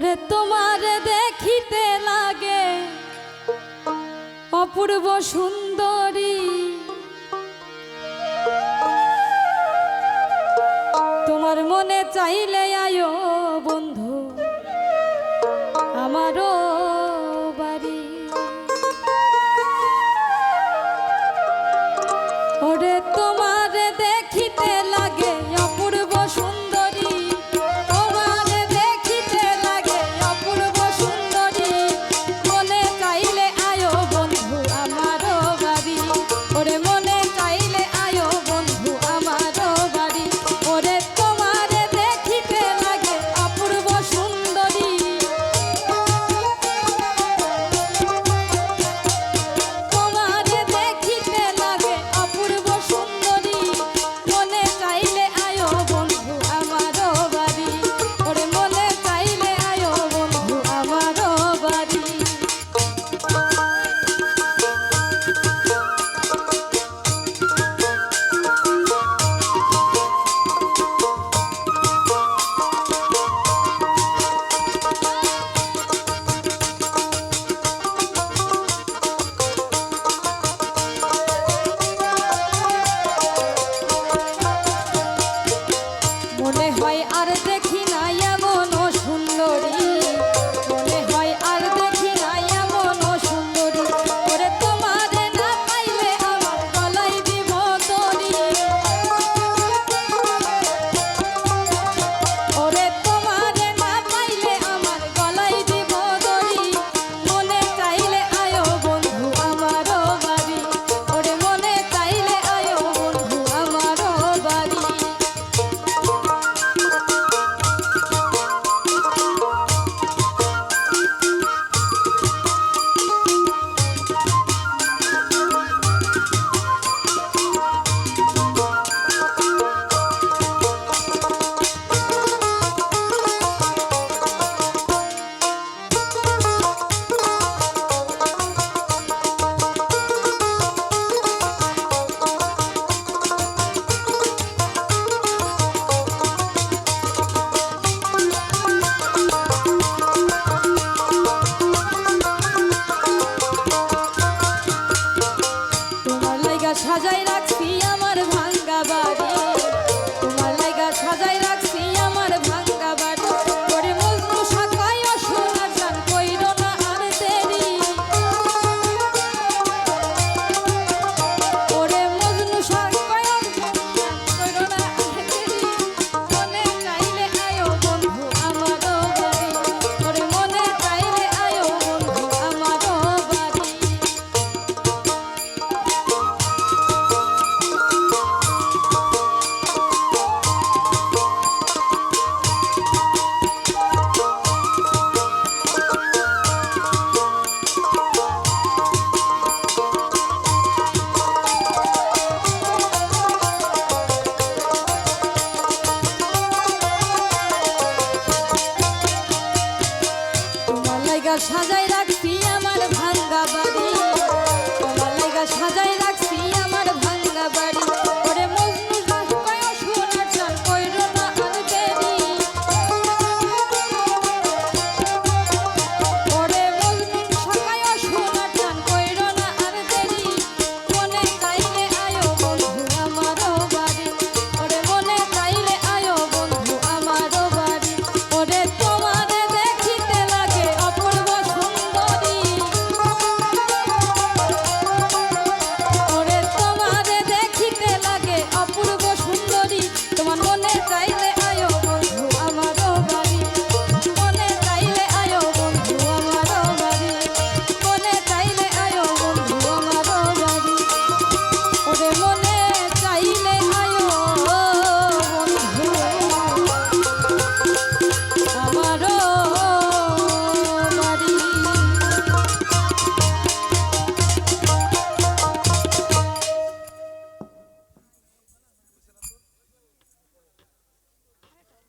ওরে তোমার দেখিতে লাগে। অপূর্ব সুন্দরী। তোমার মনে চাইলে আয়ো সাজাই